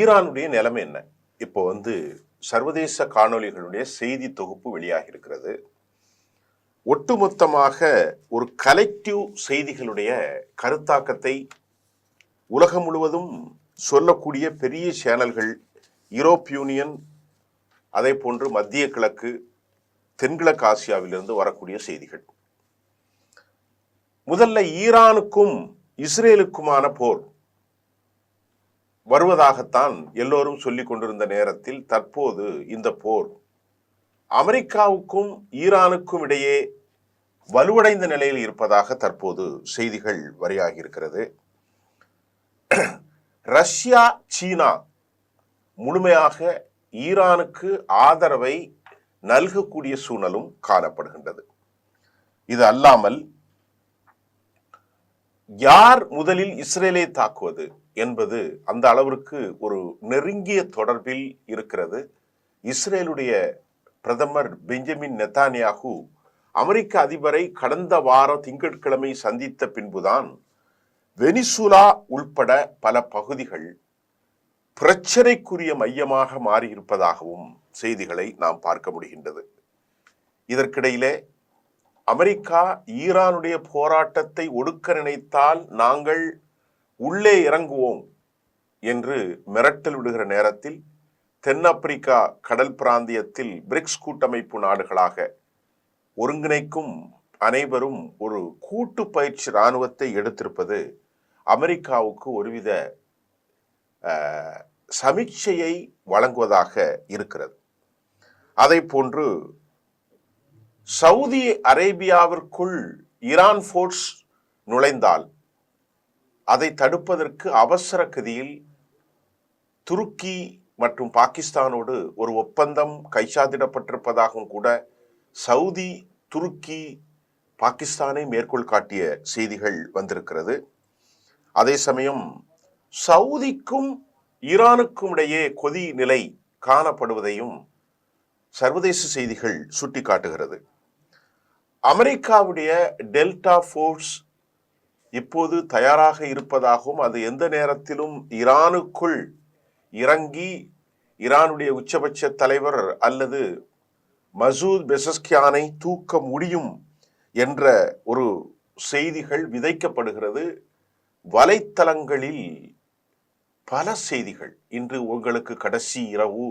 ஈரானுடைய நிலைமை என்ன? இப்போ வந்து சர்வதேச காணொளிகளுடைய செய்தி தொகுப்பு வெளியாகி இருக்கிறது ஒட்டுமொத்தமாக ஒரு கலெக்டிவ் செய்திகளுடைய கருத்தாக்கத்தை உலகம் முழுவதும் சொல்லக்கூடிய பெரிய சேனல்கள் யூரோப் யூனியன் அதே போன்று மத்திய கிழக்கு தென்கிழக்கு ஆசியாவிலிருந்து வரக்கூடிய செய்திகள். முதல்ல ஈரானுக்கும் இஸ்ரேலுக்குமான போர். வருவதாகத்தான் எல்லோரும் சொல்லிக் கொண்டிருந்த நேரத்தில் தற்போது இந்த போர். அமெரிக்காவுக்கும் ஈரானுக்கும் இடையே வலுவடைந்த நிலையில் இருப்பதாக தற்போது செய்திகள் வரியாகி இருக்கிறது ரஷ்யா சீனா முழுமையாக ஈரானுக்கு ஆதரவை நல்கக்கூடிய சூழலும் காணப்படுகின்றது. இது அல்லாமல் யார் முதலில் இஸ்ரேலை தாக்குவது? என்பது அந்த அளவிற்கு ஒரு நெருங்கிய தொடர்பில் இருக்கிறது. இஸ்ரேலுடைய பிரதமர் பெஞ்சமின் நெத்தானியாகு அமெரிக்க அதிபரை கடந்த வாரம் திங்கட்கிழமை சந்தித்த பின்புதான் வெனிசுலா உள்பட பல பகுதிகள் பிரச்சனைக்குரிய மையமாக மாறியிருப்பதாகவும் செய்திகளை நாம் பார்க்க முடிகின்றது. இதற்கிடையிலே அமெரிக்கா ஈரானுடைய போராட்டத்தை ஒடுக்க நினைத்தால் நாங்கள் உள்ளே இறங்குவோம் என்று மிரட்டல் விடுகிற நேரத்தில் தென்னாப்பிரிக்கா கடல் பிராந்தியத்தில் பிரிக்ஸ் கூட்டமைப்பு நாடுகளாக ஒருங்கிணைக்கும் அனைவரும் ஒரு கூட்டு பயிற்சி இராணுவத்தை எடுத்திருப்பது அமெரிக்காவுக்கு ஒருவித சமீட்சையை வழங்குவதாக இருக்கிறது. அதை போன்று சவுதி அரேபியாவிற்குள் ஈரான் ஃபோர்ஸ் நுழைந்தால் அதை தடுப்பதற்கு அவசர கதியில் துருக்கி மற்றும் பாகிஸ்தானோடு ஒரு ஒப்பந்தம் கைச்சாதிடப்பட்டிருப்பதாகவும் கூட சவுதி துருக்கி பாகிஸ்தானை மேற்கோள் காட்டிய செய்திகள் வந்திருக்கிறது. அதே சமயம் சவுதிக்கும் ஈரானுக்கும் இடையே கொதி நிலை காணப்படுவதையும் சர்வதேச செய்திகள் சுட்டிக்காட்டுகிறது. அமெரிக்காவுடைய டெல்டா ஃபோர்ஸ் இப்போது தயாராக இருப்பதாகவும் அது எந்த நேரத்திலும் ஈரானுக்குள் இறங்கி ஈரானுடைய உச்சபட்ச தலைவர் அல்லது மசூத் பெசஸ்கியானை தூக்க முடியும் என்ற ஒரு செய்திகள் விதைக்கப்படுகிறது. வலைத்தளங்களில் பல செய்திகள். இன்று உங்களுக்கு கடைசி இரவு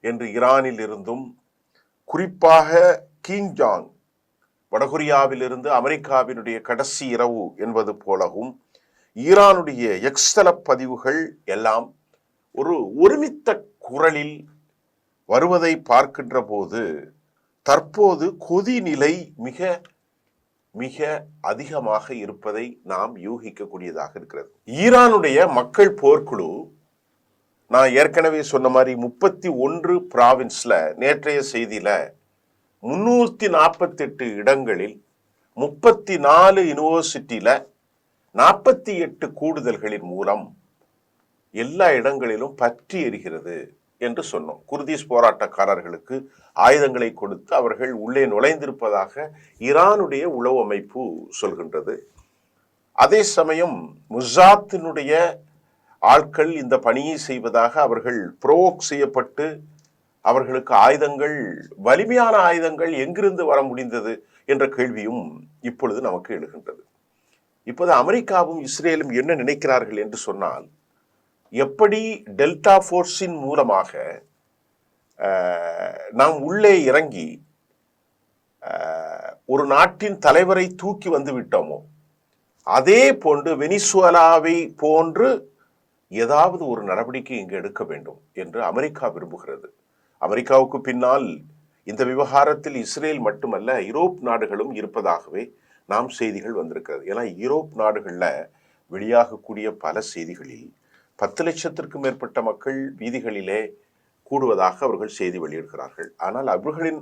என்று ஈரானில் இருந்தும் குறிப்பாக கிங் ஜாங் வடகொரியாவிலிருந்து அமெரிக்காவினுடைய கடைசி இரவு என்பது போலவும் ஈரானுடைய எக்ஸ்தல பதிவுகள் எல்லாம் ஒரு ஒருமித்த குரலில் வருவதை பார்க்கின்ற போது தற்போது கொதிநிலை மிக மிக அதிகமாக இருப்பதை நாம் யூகிக்கக்கூடியதாக இருக்கிறது. ஈரானுடைய மக்கள் போர்க்குழு நான் ஏற்கனவே சொன்ன மாதிரி முப்பத்தி ஒன்று பிராவின்ஸில் நேற்றைய செய்தியில் முன்னூற்றி நாற்பத்தெட்டு இடங்களில் முப்பத்தி நாலு யூனிவர்சிட்டியில் நாற்பத்தி எட்டு கூடுதல்களின் மூலம் எல்லா இடங்களிலும் பற்றி எரிகிறது என்று சொன்னோம். குர்திஸ் போராட்டக்காரர்களுக்கு ஆயுதங்களை கொடுத்து அவர்கள் உள்ளே நுழைந்திருப்பதாக ஈரானுடைய உளவு அமைப்பு சொல்கின்றது. அதே சமயம் முசாத்தினுடைய ஆட்கள் இந்த பணியை செய்வதாக அவர்கள் புரோக் செய்யப்பட்டு அவர்களுக்கு ஆயுதங்கள் வலிமையான ஆயுதங்கள் எங்கிருந்து வர முடிந்தது என்ற கேள்வியும் இப்பொழுது நமக்கு எழுகின்றது. இப்போது அமெரிக்காவும் இஸ்ரேலும் என்ன நினைக்கிறார்கள் என்று சொன்னால் எப்படி டெல்டா ஃபோர்ஸின் மூலமாக நாம் உள்ளே இறங்கி ஒரு நாட்டின் தலைவரை தூக்கி வந்து விட்டோமோ அதே போன்று வெனிசுவலாவை போன்று ஏதாவது ஒரு நடவடிக்கை இங்கு எடுக்க வேண்டும் என்று அமெரிக்கா விரும்புகிறது. அமெரிக்காவுக்கு பின்னால் இந்த விவகாரத்தில் இஸ்ரேல் மட்டுமல்ல யூரோப் நாடுகளும் இருப்பதாகவே நாம் செய்திகள் வந்திருக்கிறது. ஏன்னா யூரோப் நாடுகளில் வெளியாகக்கூடிய பல செய்திகளில் பத்து லட்சத்திற்கும் மேற்பட்ட மக்கள் வீதிகளிலே கூடுவதாக அவர்கள் செய்தி வெளியிடுகிறார்கள். ஆனால் அவர்களின்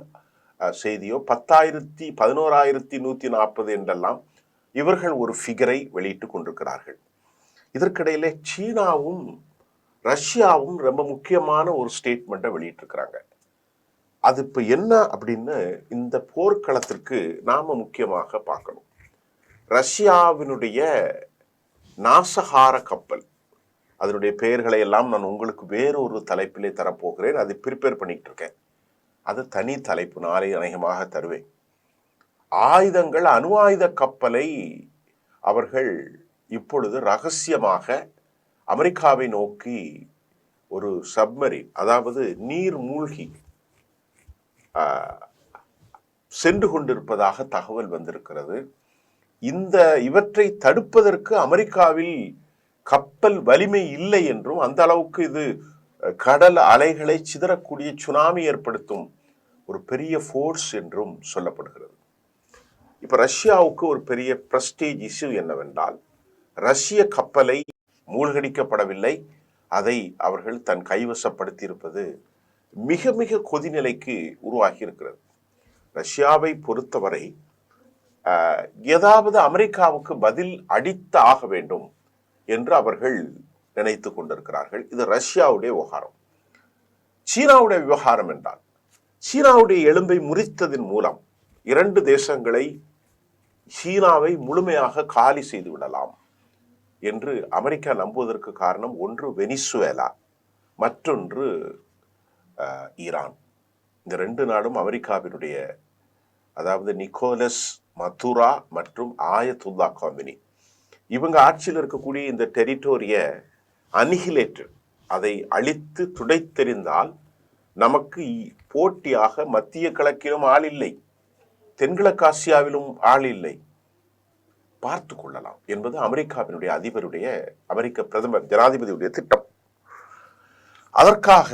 செய்தியோ பத்தாயிரத்தி பதினோராயிரத்தி நூற்றி நாற்பது என்றெல்லாம் இவர்கள் ஒரு ஃபிகரை வெளியிட்டுக் கொண்டிருக்கிறார்கள். இதற்கிடையிலே சீனாவும் ரஷ்யாவும் ரொம்ப முக்கியமான ஒரு ஸ்டேட்மெண்ட்டை வெளியிட்டிருக்கிறாங்க. அது இப்போ என்ன அப்படின்னு இந்த போர்க்களத்திற்கு நாம் முக்கியமாக பார்க்கணும். ரஷ்யாவினுடைய நாசகார கப்பல் அதனுடைய பெயர்களை எல்லாம் நான் உங்களுக்கு வேறொரு தலைப்பிலே தரப்போகிறேன். அதை ப்ரிப்பேர் பண்ணிட்டு இருக்கேன். அது தனி தலைப்பு. நாளை அநேகமாக தருவேன். ஆயுதங்கள் அணு ஆயுத கப்பலை அவர்கள் இப்பொழுது ரகசியமாக அமெரிக்காவை நோக்கி ஒரு சப்மரின் அதாவது நீர் மூழ்கி சென்று கொண்டிருப்பதாக தகவல் வந்திருக்கிறது. இந்த இவற்றை தடுப்பதற்கு அமெரிக்காவில் கப்பல் வலிமை இல்லை என்றும் அந்த அளவுக்கு இது கடல் அலைகளை சிதறக்கூடிய சுனாமி ஏற்படுத்தும் ஒரு பெரிய ஃபோர்ஸ் என்றும் சொல்லப்படுகிறது. இப்போ ரஷ்யாவுக்கு ஒரு பெரிய பிரஸ்டேஜ் இஷ்யூ என்னவென்றால் ரஷ்ய கப்பலை மூழ்கடிக்கப்படவில்லை. அதை அவர்கள் தன் கைவசப்படுத்தியிருப்பது மிக மிக கொதிநிலைக்கு உருவாகி இருக்கிறது ரஷ்யாவை பொறுத்தவரை ஏதாவது அமெரிக்காவுக்கு பதில் அடித்து ஆக வேண்டும் என்று அவர்கள் நினைத்து கொண்டிருக்கிறார்கள். இது ரஷ்யாவுடைய விவகாரம். சீனாவுடைய விவகாரம் என்றால் சீனாவுடைய எலும்பை முறித்ததன் மூலம் இரண்டு தேசங்களை சீனாவை முழுமையாக காலி செய்து விடலாம். என்று அமெரிக்கா நம்புவதற்கு காரணம் ஒன்று வெனிசுவேலா மற்றொன்று ஈரான். இந்த ரெண்டு நாடும் அமெரிக்காவினுடைய அதாவது நிக்கோலஸ் மதுரா மற்றும் ஆயத்துல்லா காமினி. இவங்க ஆட்சியில் இருக்கக்கூடிய இந்த டெரிட்டோரிய அனிஹிலேட்டட் அதை அழித்து துடைத்தெறிந்தால் நமக்கு போட்டியாக மத்திய கிழக்கிலும் ஆள் இல்லை தென்கிழக்காசியாவிலும் ஆள் இல்லை. பார்த்து கொள்ளலாம் என்பது அமெரிக்காவினுடைய அதிபருடைய அமெரிக்க பிரதமர் ஜனாதிபதியுடைய திட்டம். அதற்காக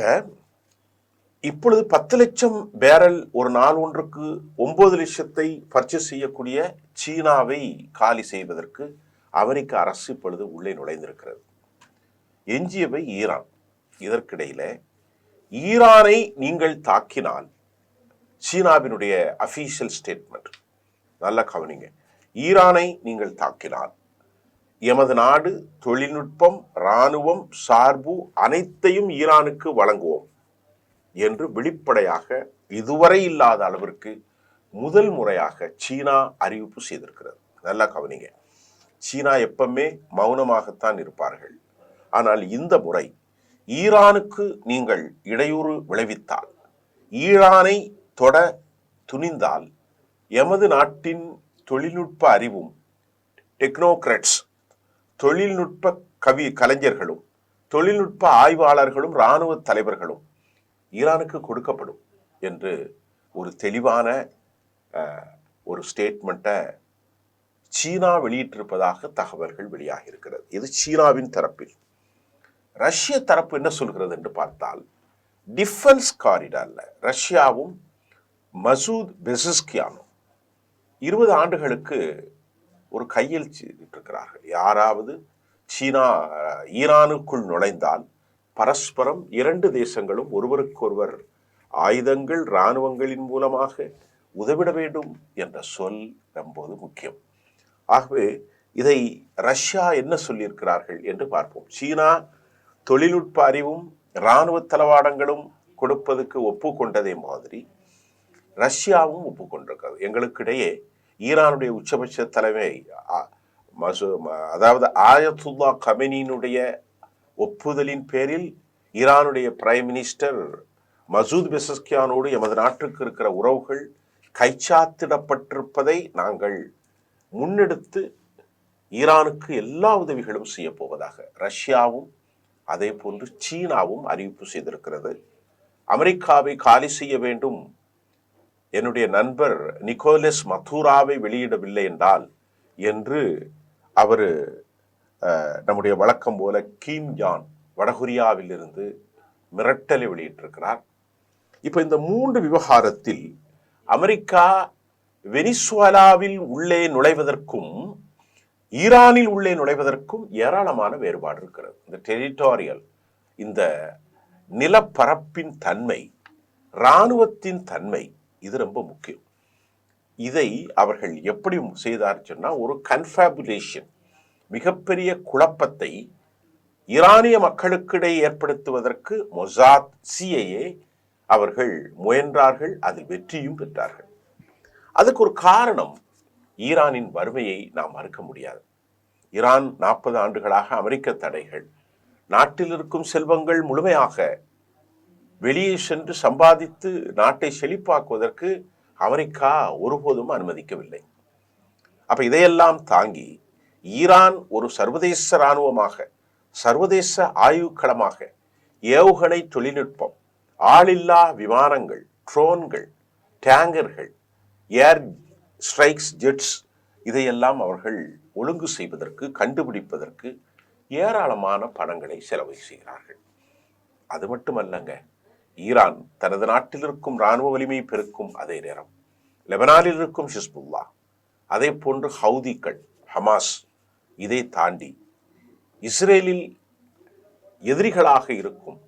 இப்பொழுது பத்து லட்சம் பேரல் ஒரு நாள் ஒன்றுக்கு ஒன்பது லட்சத்தை பர்ச்சேஸ் செய்யக்கூடிய சீனாவை காலி செய்வதற்கு அமெரிக்க அரசு இப்பொழுது உள்ளே நுழைந்திருக்கிறது. எஞ்சியவை ஈரான். இதற்கிடையில் ஈரானை நீங்கள் தாக்கினால் சீனாவினுடைய அஃபீஷியல் ஸ்டேட்மெண்ட் நல்லா கவனிங்க. ஈரானை நீங்கள் தாக்கினால். எமது நாடு தொழில்நுட்பம் இராணுவம் சார்பு அனைத்தையும் ஈரானுக்கு வழங்குவோம் என்று வெளிப்படையாக இதுவரை இல்லாத அளவிற்கு முதல் முறையாக சீனா அறிவிப்பு செய்திருக்கிறது. நல்லா கவனிங்க. சீனா எப்பவுமே மௌனமாகத்தான் இருப்பார்கள். ஆனால் இந்த முறை ஈரானுக்கு நீங்கள் இடையூறு விளைவித்தால் ஈரானை தொட துணிந்தால் எமது நாட்டின் தொழில்நுட்ப அறிவும் டெக்னோக்ரட்ஸ் தொழில்நுட்ப கவி கலைஞர்களும் தொழில்நுட்ப ஆய்வாளர்களும் இராணுவ தலைவர்களும் ஈரானுக்கு கொடுக்கப்படும் என்று ஒரு தெளிவான ஒரு ஸ்டேட்மெண்ட்டை சீனா வெளியிட்டிருப்பதாக தகவல்கள் வெளியாகி இருக்கிறது இது சீனாவின் தரப்பில். ரஷ்ய தரப்பு என்ன சொல்கிறது என்று பார்த்தால் டிஃபென்ஸ் காரிடாரில் ரஷ்யாவும் மசூத் பெசிஸ்கியானும் இருபது ஆண்டுகளுக்கு ஒரு கையில் இருக்கிறார்கள் யாராவது சீனா ஈரானுக்குள் நுழைந்தால் பரஸ்பரம் இரண்டு தேசங்களும் ஒருவருக்கொருவர் ஆயுதங்கள் இராணுவங்களின் மூலமாக உதவிட வேண்டும் என்ற சொல் ரொம்பது முக்கியம். ஆகவே இதை ரஷ்யா என்ன சொல்லியிருக்கிறார்கள் என்று பார்ப்போம். சீனா தொழில்நுட்ப அறிவும் இராணுவ தளவாடங்களும் கொடுப்பதற்கு ஒப்புக்கொண்டதே மாதிரி ரஷ்யாவும் ஒப்புக்கொண்டிருக்கிறது. எங்களுக்கிடையே ஈரானுடைய உச்சபட்ச தலைமை மசு அதாவது ஆயத்துல்லா கமெனியினுடைய ஒப்புதலின் பேரில் ஈரானுடைய பிரைம் மினிஸ்டர் மசூத் பெசஸ்கியானோடு எமது நாட்டுக்கு இருக்கிற உறவுகள் கைச்சாத்திடப்பட்டிருப்பதை நாங்கள் முன்னெடுத்து ஈரானுக்கு எல்லா உதவிகளும் செய்ய போவதாக ரஷ்யாவும் அதே போன்று சீனாவும் அறிவிப்பு செய்திருக்கிறது. அமெரிக்காவை காலி செய்ய வேண்டும் என்னுடைய நண்பர் நிக்கோலஸ் மதூராவை வெளியிடவில்லை என்றால் என்று அவர் நம்முடைய வழக்கம் போல கீம் ஜான் வடகொரியாவிலிருந்து மிரட்டலை வெளியிட்டிருக்கிறார். இப்போ இந்த மூன்று விவகாரத்தில் அமெரிக்கா வெனிசுவலாவில் உள்ளே நுழைவதற்கும் ஈரானில் உள்ளே நுழைவதற்கும் ஏராளமான வேறுபாடு இருக்கிறது. இந்த டெரிட்டோரியல் இந்த நிலப்பரப்பின் தன்மை இராணுவத்தின் தன்மை இது ரொம்ப முக்கியம். இதை அவர்கள் எப்படி செய்தார் சொன்னால் ஒரு கன்ஃபேபுலேஷன் மிகப்பெரிய குழப்பத்தை ஈரானிய மக்களுக்கிடையே ஏற்படுத்துவதற்கு மொசாத் சிஏஏ அவர்கள் முயன்றார்கள் அதில் வெற்றியும் பெற்றார்கள். அதுக்கு ஒரு காரணம் ஈரானின் வறுமையை நாம் மறுக்க முடியாது. ஈரான் நாற்பது ஆண்டுகளாக அமெரிக்க தடைகள் நாட்டில் இருக்கும் செல்வங்கள் முழுமையாக வெளியே சென்று சம்பாதித்து நாட்டை செழிப்பாக்குவதற்கு அமெரிக்கா ஒருபோதும் அனுமதிக்கவில்லை. அப்ப இதையெல்லாம் தாங்கி ஈரான் ஒரு சர்வதேச இராணுவமாக சர்வதேச ஆய்வுக்களமாக ஏவுகணை தொழில்நுட்பம் ஆளில்லா விமானங்கள் ட்ரோன்கள் டேங்கர்கள் ஏர் ஸ்ட்ரைக்ஸ் ஜெட்ஸ் இதையெல்லாம் அவர்கள் ஒழுங்கு செய்வதற்கு கண்டுபிடிப்பதற்கு ஏராளமான பணங்களை செலவு செய்கிறார்கள். அது மட்டுமல்லங்க ஈரான் தனது நாட்டில் இருக்கும் இராணுவ வலிமை பெருக்கும் அதே நேரம். லெபனானில் இருக்கும் ஹிஸ்புல்லா அதே போன்று ஹவுதிக்கள் ஹமாஸ் இதை தாண்டி இஸ்ரேலில் எதிரிகளாக இருக்கும்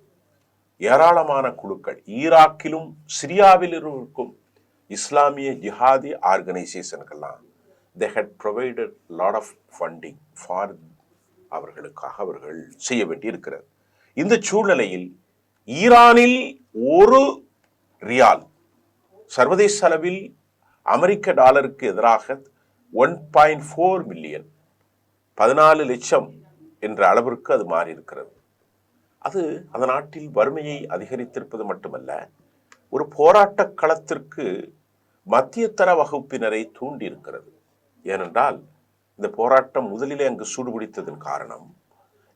ஏராளமான குழுக்கள் ஈராக்கிலும் சிரியாவில் இருக்கும் இஸ்லாமிய ஜிஹாதி ஆர்கனைசேஷன்கள்லாம் they had provided lot of funding for அவர்களுக்காக அவர்கள் செய்ய வேண்டி இருக்கிறது இந்த சூழ்நிலையில் ஈரானில் ஒரு ரியால் சர்வதேச அளவில் அமெரிக்க டாலருக்கு எதிராக ஒன் பாயிண்ட் ஃபோர் மில்லியன் பதினாலு லட்சம் என்ற அளவிற்கு அது மாறி இருக்கிறது அது அந்த நாட்டில் வறுமையை அதிகரித்திருப்பது மட்டுமல்ல ஒரு போராட்ட களத்திற்கு மத்தியதர வகுப்பினரை தூண்டி இருக்கிறது ஏனென்றால் இந்த போராட்டம் முதலிலே அங்கு சூடுபிடித்ததன் காரணம்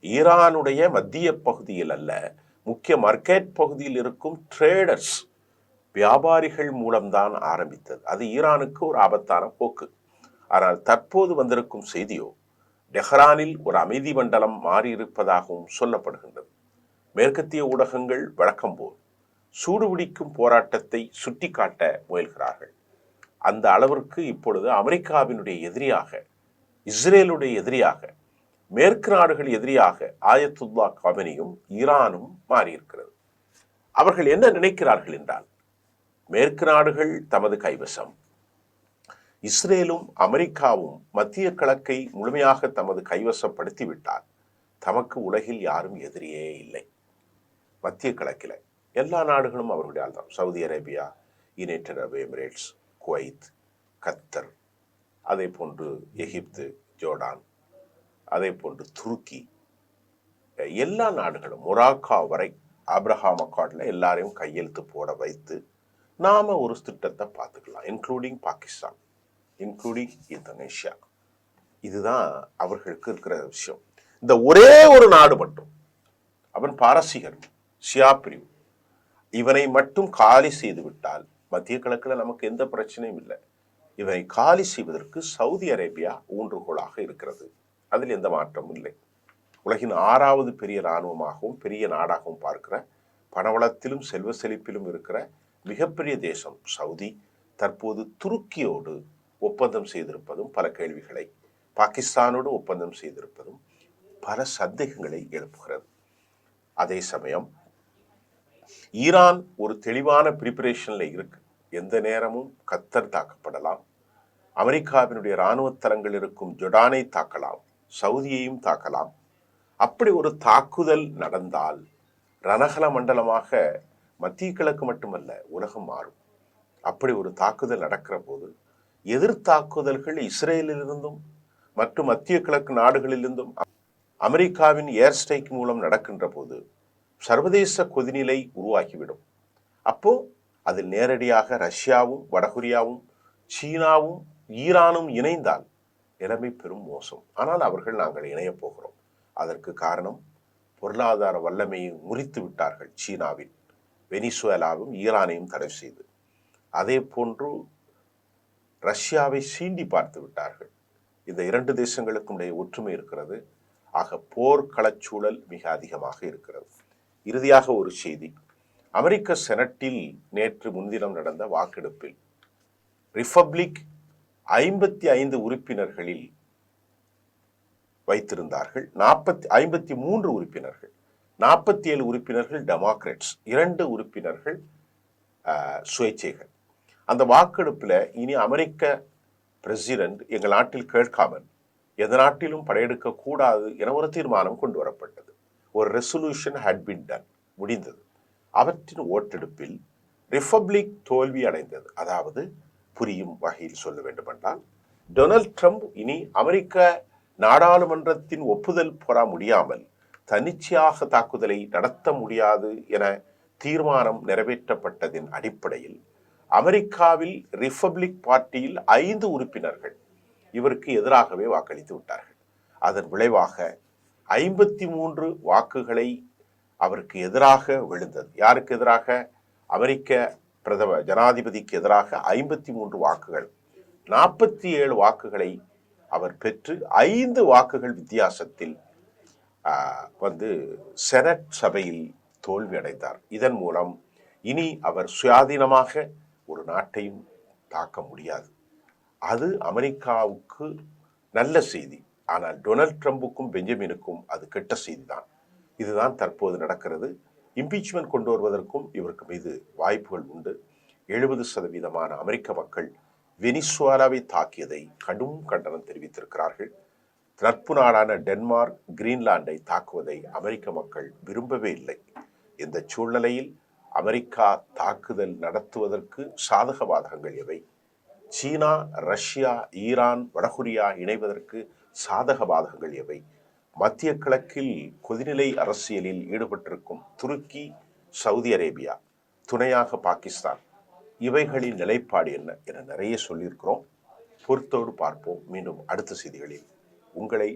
ஈரானுடைய மத்திய பகுதியில் அல்ல முக்கிய மார்க்கெட் பகுதியில் இருக்கும் ட்ரேடர்ஸ் வியாபாரிகள் மூலம்தான் ஆரம்பித்தது. அது ஈரானுக்கு ஒரு ஆபத்தான போக்கு. ஆனால் தற்போது வந்திருக்கும் செய்தியோ டெஹ்ரானில் ஒரு அமைதி மண்டலம் மாறியிருப்பதாகவும் சொல்லப்படுகின்றது. மேற்கத்திய ஊடகங்கள் வழக்கம் போல் சூடுபிடிக்கும் போராட்டத்தை சுட்டிக்காட்ட முயல்கிறார்கள். அந்த அளவிற்கு இப்பொழுது அமெரிக்காவினுடைய எதிரியாக இஸ்ரேலுடைய எதிரியாக மேற்கு நாடுகள் எதிரியாக ஆயத்துல்லா கமெனியும் ஈரானும் மாறியிருக்கிறது. அவர்கள் என்ன நினைக்கிறார்கள் என்றால் மேற்கு நாடுகள் தமது கைவசம். இஸ்ரேலும் அமெரிக்காவும் மத்திய கிழக்கை முழுமையாக தமது கைவசப்படுத்திவிட்டால் தமக்கு உலகில் யாரும் எதிரியே இல்லை. மத்திய கிழக்கில் எல்லா நாடுகளும் அவர்களுடைய ஆள்தான். Saudi Arabia United Arab Emirates Kuwait Qatar அதே போன்று எகிப்து ஜோர்டான் அதே போன்று துருக்கி. எல்லா நாடுகளும் மொராக்கா வரை ஆப்ரஹாம் அக்கார்டில் எல்லாரையும் கையெழுத்து போட வைத்து நாம் ஒரு திட்டத்தை பார்த்துக்கலாம் இன்க்ளூடிங் பாகிஸ்தான் இன்க்ளூடிங் இந்தோனேஷியா. இதுதான் அவர்களுக்கு இருக்கிற விஷயம். இந்த ஒரே ஒரு நாடு மட்டும் அவன் பாரசீகன் ஷியா பிரிவு இவனை மட்டும் காலி செய்து விட்டால் மத்திய கிழக்கில் நமக்கு எந்த பிரச்சனையும் இல்லை. இவனை காலி செய்வதற்கு சவுதி அரேபியா ஊன்றுகோலாக இருக்கிறது. அதில் எந்த மாற்றமும் இல்லை. உலகின் ஆறாவது பெரிய இராணுவமாகவும் பெரிய நாடாகவும் பார்க்கிற பணவளத்திலும் செல்வ செழிப்பிலும் இருக்கிற மிகப்பெரிய தேசம் சவுதி. தற்போது துருக்கியோடு ஒப்பந்தம் செய்திருப்பதும் பல கேள்விகளை பாகிஸ்தானோடு ஒப்பந்தம் செய்திருப்பதும் பல சந்தேகங்களை எழுப்புகிறது. அதே சமயம் ஈரான் ஒரு தெளிவான ப்ரிப்பரேஷனில் இருக்கு. எந்த நேரமும் கத்தர் தாக்கப்படலாம். அமெரிக்காவினுடைய இராணுவ தளங்கள் இருக்கும் ஜொடானை தாக்கலாம். சவுதியையும் தாக்கலாம். அப்படி ஒரு தாக்குதல் நடந்தால் ரணகல மண்டலமாக மத்திய கிழக்கு மட்டுமல்ல உலகம் மாறும். அப்படி ஒரு தாக்குதல் நடக்கிற போது எதிர்த்தாக்குதல்கள் இஸ்ரேலிலிருந்தும் மற்றும் மத்திய கிழக்கு நாடுகளிலிருந்தும் அமெரிக்காவின் ஏர் ஸ்ட்ரைக் மூலம் நடக்கின்ற போது சர்வதேச கொதிநிலை உருவாகிவிடும். அப்போ அதில் நேரடியாக ரஷ்யாவும் வடகொரியாவும் சீனாவும் ஈரானும் இணைந்தால் நிலைமை பெரும் மோசம். ஆனால் அவர்கள் நாங்கள் இணையப் போகிறோம். அதற்கு காரணம் பொருளாதார வல்லமையை முறித்து விட்டார்கள் சீனாவில். வெனிசுவேலாவும் ஈரானையும் தடை செய்து. அதே போன்று ரஷ்யாவை சீண்டி பார்த்து விட்டார்கள். இந்த இரண்டு தேசங்களுக்கும் இடையே ஒற்றுமை இருக்கிறது. ஆக போர்க்களச்சூழல் மிக அதிகமாக இருக்கிறது. இறுதியாக ஒரு செய்தி. அமெரிக்க செனட்டில் நேற்று முன்தினம் நடந்த வாக்கெடுப்பில் ரிப்பப்ளிக் ஐம்பத்தி ஐந்து உறுப்பினர்களில் வைத்திருந்தார்கள். நாற்பத்தி ஐம்பத்தி மூன்று உறுப்பினர்கள். நாற்பத்தி ஏழு உறுப்பினர்கள் டெமோக்ராட்ஸ் இரண்டு உறுப்பினர்கள் சுயேட்சைகள். அந்த வாக்கெடுப்பில் இனி அமெரிக்க பிரசிடென்ட் எங்கள் நாட்டில் கேட்காமல் எந்த நாட்டிலும் படையெடுக்க கூடாது என ஒரு தீர்மானம் கொண்டு வரப்பட்டது. ஒரு ரெசல்யூஷன் ஹட் பின் டன் முடிந்தது. அவற்றின் ஓட்டெடுப்பில் ரிப்பப்ளிக் தோல்வி அடைந்தது. அதாவது புரியும் வகையில் சொல்ல வேண்டுமென்றால் டொனால்ட் ட்ரம்ப் இனி அமெரிக்க நாடாளுமன்றத்தின் ஒப்புதல் பெற முடியாமல் தனிச்சையாக தாக்குதலை நடத்த முடியாது என தீர்மானம் நிறைவேற்றப்பட்டதின் அடிப்படையில் அமெரிக்காவில் ரிப்பப்ளிக் பார்ட்டியில் ஐந்து உறுப்பினர்கள் இவருக்கு எதிராகவே வாக்களித்து விட்டார்கள். அதன் விளைவாக ஐம்பத்தி மூன்று வாக்குகளை அவருக்கு எதிராக விழுந்தது. யாருக்கு எதிராக? அமெரிக்க பிரதம ஜனாதிபதிக்கு எதிராக ஐம்பத்தி மூன்று வாக்குகள் நாற்பத்தி ஏழு வாக்குகளை அவர் பெற்று ஐந்து வாக்குகள் வித்தியாசத்தில் வந்து செனட் சபையில் தோல்வி அடைந்தார். இதன் மூலம் இனி அவர் சுயாதீனமாக ஒரு நாட்டையும் தாக்க முடியாது. அது அமெரிக்காவுக்கு நல்ல செய்தி. ஆனால் டொனால்ட் ட்ரம்புக்கும் பெஞ்சமினுக்கும் அது கெட்ட செய்தி தான் இதுதான் தற்போது நடக்கிறது. இம்பீச்மெண்ட் கொண்டு வருவதற்கும் இவருக்கு மீது வாய்ப்புகள் உண்டு. எழுபது சதவீதமான அமெரிக்க மக்கள் வெனிசுவாலாவை தாக்கியதை கடும் கண்டனம் தெரிவித்திருக்கிறார்கள். நட்பு நாடான டென்மார்க் கிரீன்லாண்டை தாக்குவதை அமெரிக்க மக்கள் விரும்பவே இல்லை. இந்த சூழ்நிலையில் அமெரிக்கா தாக்குதல் நடத்துவதற்கு சாதக பாதகங்கள் எவை? சீனா ரஷ்யா ஈரான் வடகொரியா இணைவதற்கு சாதக பாதகங்கள் எவை? மத்திய கிழக்கில் கொதிநிலை அரசியலில் ஈடுபட்டிருக்கும் துருக்கி சவுதி அரேபியா துணையாக பாகிஸ்தான் இவைகளின் நிலைப்பாடு என்ன என நிறைய சொல்லியிருக்கிறோம். பொறுத்தோடு பார்ப்போம். மீண்டும் அடுத்த செய்திகளில் உங்களை